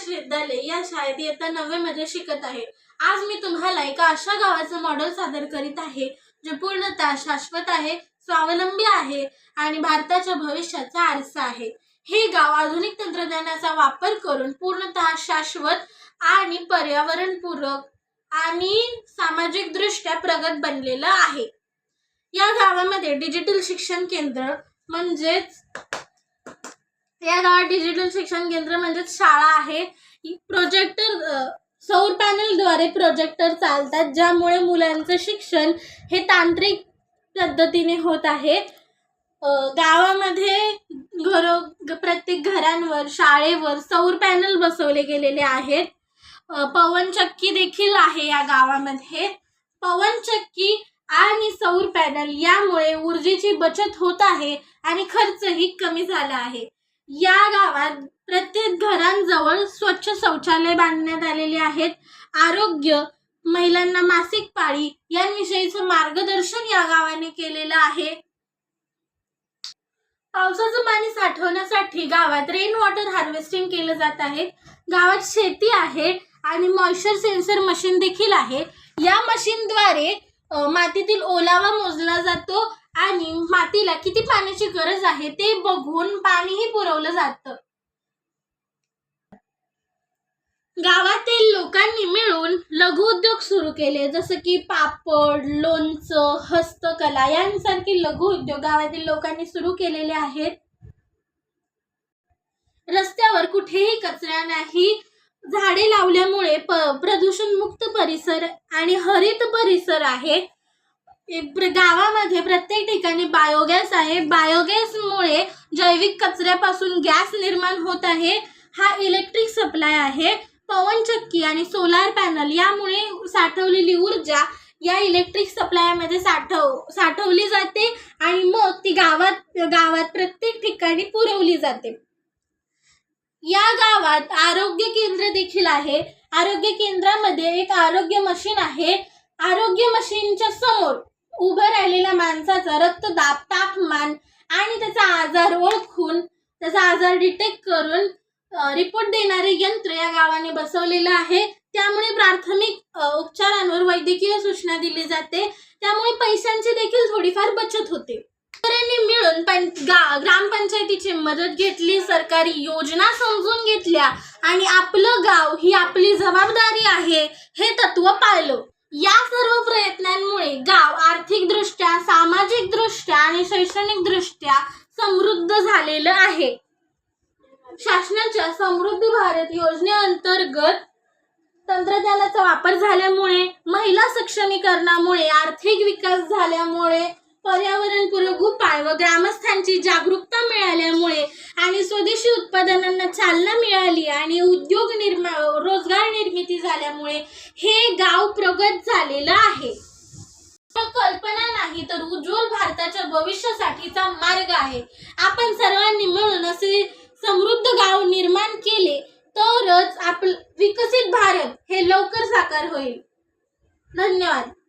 आदर्श विद्यालय या शाळेत इयत्ता नववीमध्ये शिकत आहे. आज मी तुम्हाला एका अशा गावाचं मॉडेल सादर करीत आहे जे पूर्णतः शाश्वत आहे स्वावलंबी आहे आणि भारताच्या भविष्याचा आरसा आहे. हे गाव आधुनिक तंत्रज्ञानाचा वापर करून पूर्णतः शाश्वत आणि पर्यावरणपूरक आणि सामाजिक दृष्ट्या प्रगत बनलेलं आहे. या गावामध्ये डिजिटल शिक्षण केंद्र म्हणजेच या गावात डिजिटल शिक्षण केंद्र म्हणजेच शाळा आहे. प्रोजेक्टर सौर पॅनलद्वारे प्रोजेक्टर चालतात ज्यामुळे मुलांचं शिक्षण हे तांत्रिक पद्धतीने होत आहे. गावामध्ये घरो प्रत्येक घरांवर शाळेवर सौर पॅनल बसवले गेलेले आहेत. पवनचक्की देखील आहे या गावामध्ये. पवनचक्की आणि सौर पॅनल यामुळे ऊर्जेची बचत होत आहे आणि खर्चही कमी झाला आहे. या गावात प्रत्येक घरांजवळ स्वच्छ शौचालय बांधण्यात आलेले आहेत. आरोग्य महिलांना मासिक पाळी यांविषयीचं मार्गदर्शन या गावाने केलेलं आहे. पावसाचं पाणी साठवण्यासाठी गावात रेन वॉटर हार्वेस्टिंग केलं जात आहे. गावात शेती आहे आणि मॉइश्चर सेन्सर मशीन देखील आहे. या मशीनद्वारे मातीतील ओलावा मोजला जातो आणि मातीला किती पाण्याची गरज आहे ते बघून पाणीही पुरवलं जातं. गावातील लोकांनी मिळून लघु उद्योग सुरू केले. जसं की पापड लोणचं हस्तकला यांसारखे लघु उद्योग गावातील लोकांनी सुरू केलेले आहेत. रस्त्यावर कुठेही कचरा नाही. झाडे लावल्यामुळे प प्रदूषण मुक्त परिसर आणि हरित परिसर आहे. गावामध्ये प्रत्येक ठिकाणी बायोगॅस आहे. बायोगॅसमुळे जैविक कचऱ्यापासून गॅस निर्माण होत आहे. हा इलेक्ट्रिक सप्लाय आहे. पवनचक्की आणि सोलार पॅनल यामुळे साठवलेली ऊर्जा या इलेक्ट्रिक सप्लायमध्ये साठव साठवली जाते आणि मग ती गावात गावात प्रत्येक ठिकाणी पुरवली जाते. या गावात आरोग्य केंद्र देखील आहे. आरोग्य केंद्रामध्ये एक आरोग्य मशीन आहे. आरोग्य मशीनच्या समोर उभं राहिलेल्या माणसाचा रक्तदाब तापमान आणि त्याचा आजार ओळखून त्याचा आजार डिटेक्ट करून रिपोर्ट देणारे यंत्र या गावाने बसवलेलं आहे. त्यामुळे प्राथमिक उपचारांवर वैद्यकीय सूचना दिली जाते. त्यामुळे पैशांची देखील थोडीफार बचत होते. मिळून ग्रामपंचायतीची मदत घेतली सरकारी योजना समजून घेतल्या आणि आपलं गाव ही आपली जबाबदारी आहे हे तत्व पाळलं. या सर्व प्रयत्नांमुळे गाव आर्थिकदृष्ट्या सामाजिकदृष्ट्या आणि शैक्षणिकदृष्ट्या समृद्ध झालेलं आहे. शासनाच्या समृद्धी भारत योजनेअंतर्गत तंत्रज्ञानाचा वापर झाल्यामुळे महिला सक्षमीकरणामुळे आर्थिक विकास झाल्यामुळे पर्यावरणपूरक व ग्रामस्थांची जागरूकता मिळाल्यामुळे आणि स्वदेशी उत्पादनांना चालना मिळाली आणि उद्योग निर्मा रोजगार निर्मिती झाल्यामुळे हे गाव प्रगत झालेलं आहे. कल्पना नाही तर उज्ज्वल भारताच्या भविष्यासाठीचा मार्ग आहे. आपण सर्वांनी मिळून असे समृद्ध गाव निर्माण केले तरच आपलं विकसित भारत हे लवकर साकार होईल. धन्यवाद.